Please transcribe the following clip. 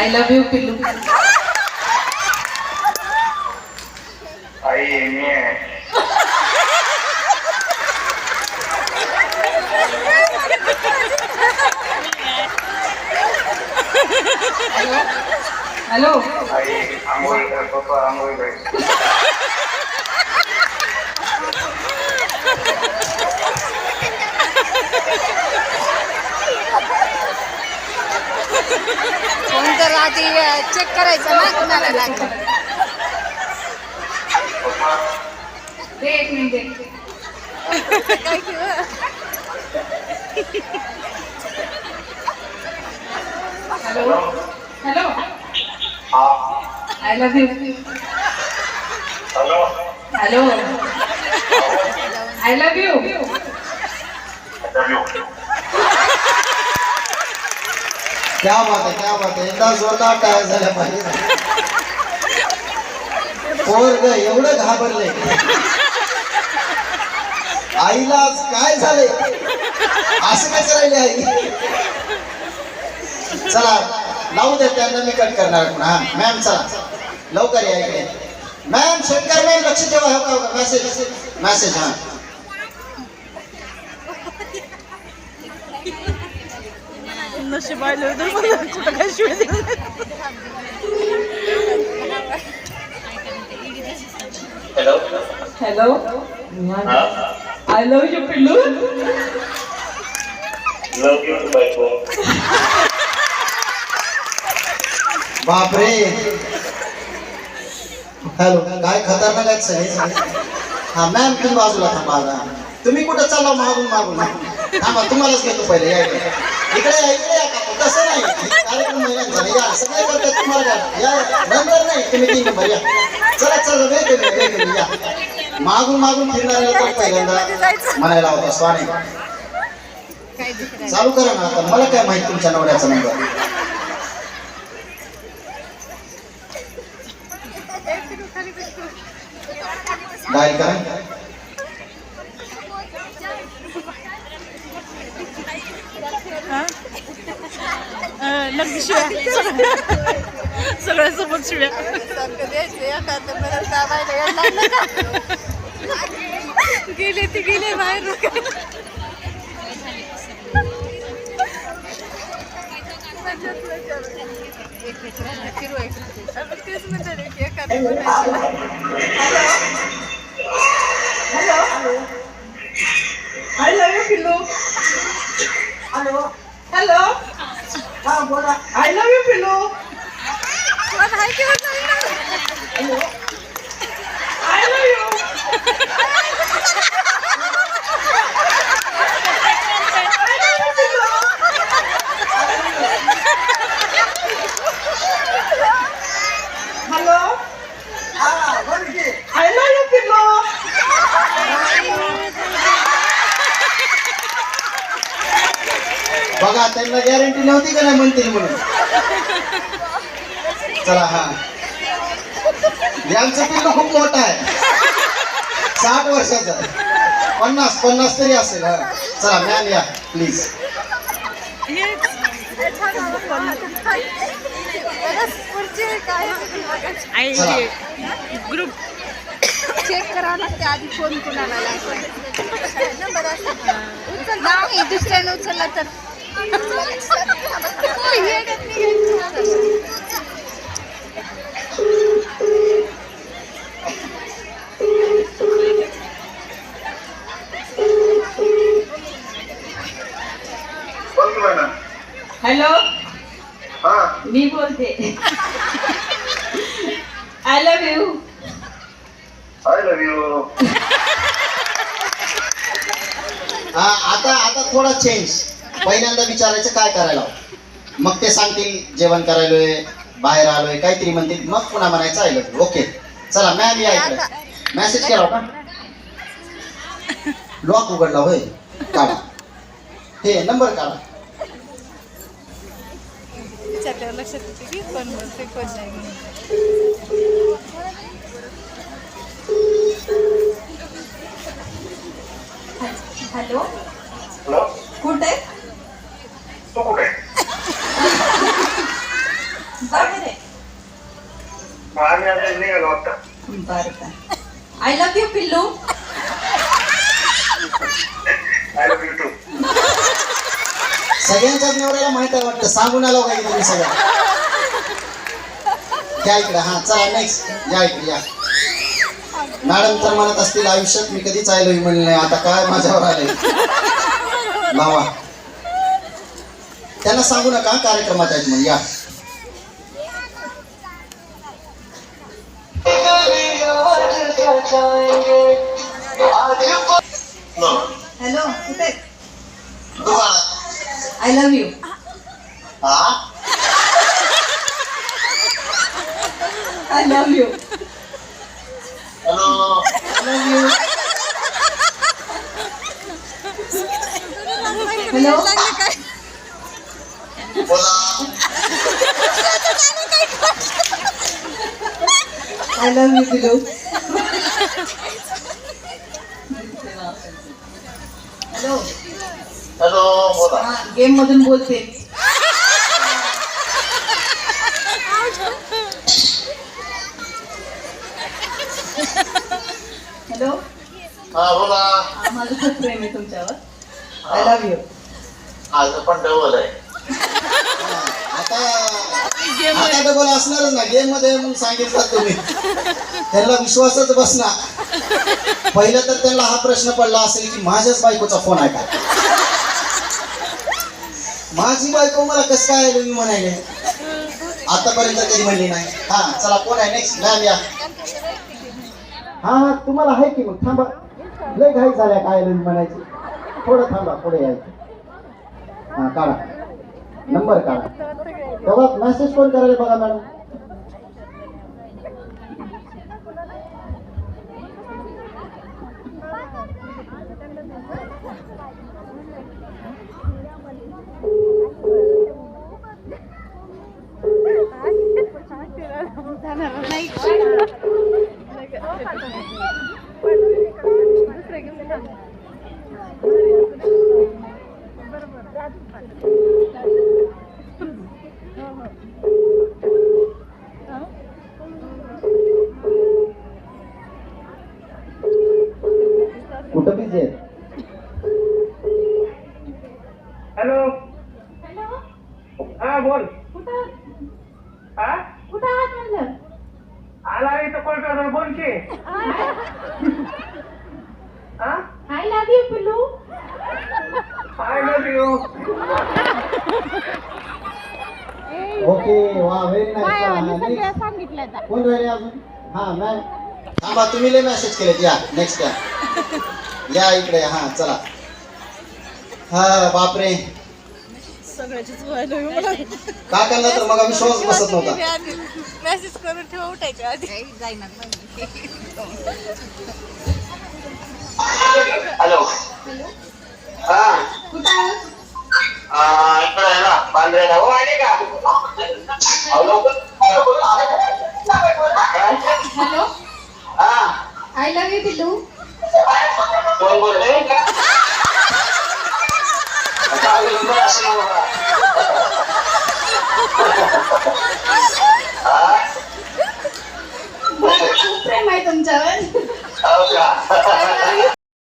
I love you पिल्लू आई मी आहे hello आई तर आधी चेक करायचं ना कुणाला लागलं. Hello? Hello? I love you. Hello hello? I love you. क्या बात आहे क्या बात आहे एकदा जोरदार टायर झाल्या पाहिजे पोरग ग एवढं घाबरले. आईला आज काय झाले? असं काय करायले आई? चला लावू दे त्यांना मी कट करणार हा मॅम चला. लवकर या इकडे. मॅम शंकर मॅम लक्ष ठेवा हो का हो मेसेज मेसेज हा. नशीब आलं होतं. मला कुठं काय शिवाय हॅलो हॅलो आय यू पिल्लू लव यू बायको बापरे. हॅलो काय खतरनाक आहेत सगळे? हा मॅम तुम्ही बाजूला थांबा. तुम्ही कुठं चालला मागून मागून? थांबा तुम्हालाच घेतो पहिले. या इकडे इकडे या तसं नाही? कार्यक्रम या असं काय करतात तुम्हाला या नंतर नाही. तुम्ही तीन नंबर या. चला चला वेळ वेळ या. मागून मागून फिरणाऱ्याला तर पहिल्यांदा. म्हणायला होता स्वामी. चालू करा ना आता. मला काय माहिती तुमच्या नवऱ्याचा नंबर? डायल करा. लग्न शिव्या. सगळ्यासोबत शिव्या. एखादं गेले ते गेले बाहेर. तेच म्हणते की एखादं आय लव्ह यू पिल्लू हॅलो हॅलो हा बोला आय लव्ह यू पिल्लू कोण आहे की म्हणलं? I love you hello I love you पिल्लू बघा त्यांना गॅरंटी नव्हती का नाही म्हणतील म्हणून? चला हा. यांचं पिल्लू खूप मोठं आहे. साठ वर्षाचं. पन्नास पन्नास तरी असेल हा. चला मॅम या प्लीज ग्रुप चेक करावं लागते आधी फोन कुणाला नाही दुसऱ्याने उचलला तर हॅलो? हा. मी बोलते. I love you I love you हा आता आता थोडा चेंज पहिल्यांदा विचारायचं काय करायला? मग ते सांगतील जेवण करायलोय बाहेर आलोय काहीतरी म्हणतील मग पुन्हा म्हणायचं आलं ओके. चला मॅम या इकडे. मेसेज केला का लॉक उघडला होय. काढा. हे नंबर काढा. लक्षात येते की कोण बोलते कोण नाही म्हणून. हॅलो? हॅलो कुठे? तू कुठे बाहेर आहे आम्ही आता निघालो आता बरं बरं आय लव्ह यू पिल्लू आय लव्ह यू टू सगळ्यांच्याच नवऱ्याला माहीत आहे वाटतं सांगून आलो का तुम्ही सगळं या इकडे हा चला नेक्स्ट या इकडे या. मॅडम तर म्हणत असतील आयुष्यात मी कधीच आयलो म्हणले नाही आता काय माझ्यावर आले लावा त्यांना सांगू नका कार्यक्रमात आहेत म्हणून या हॅलो कुठे I love you I love you hello love you hello बोला आय लव्ह यू पिल्लू हॅलो हॅलो बोला. हा गेम मधून बोलते. हॅलो हा बोला. माझं खूप प्रेम आहे तुमच्यावर. आय लव्ह यू आज पण डबल आहे. आता आता डबल असणारच ना गेममध्ये म्हणून सांगितलं तुम्ही. त्यांना विश्वासच बसणार पहिलं तर त्यांना हा प्रश्न पडला असेल की माझ्याच बायकोचा फोन आहे का? माझी बायको मला कसं काय आलं मी म्हणायले? आतापर्यंत कधी म्हणली नाही. हा चला कोण आहे नेक्स्ट मॅम या हा हा तुम्हाला आहे की मग? थांबा. लय घाई झाल्या काय आलं मी म्हणायची? थोडं थांबा पुढे यायचं. हा काढा. नंबर काढा तेव्हा मेसेज कोण करायला बघा मॅडम कुठं बिझी आहेत हॅलो हा बोल हा? कुठं आहात म्हणलं? आला इथं कोलकाता बोल की हा? आय लव्ह यू पिल्लू आय लव्ह यू ओके वा व्हेरी नाईस कोण राहिले अजून? हा मॅम. थांबा तुम्ही लय मेसेज केलेत. या नेक्स्ट या. या इकडे हा चला. हा बापरे. का करणार तर मग विश्वास बसत नव्हता. मेसेज करून ठेवा उठायच्या आधी. हॅलो. हा. कुठं आहात आ, इकडे आहे ना बांद्र्याला हो आले का? अहो, लवकर. काय? हॅलो. हा. आय लव्ह यू पिल्लू. कोण बोलते खूप प्रेम आहे तुमच्यावर. हो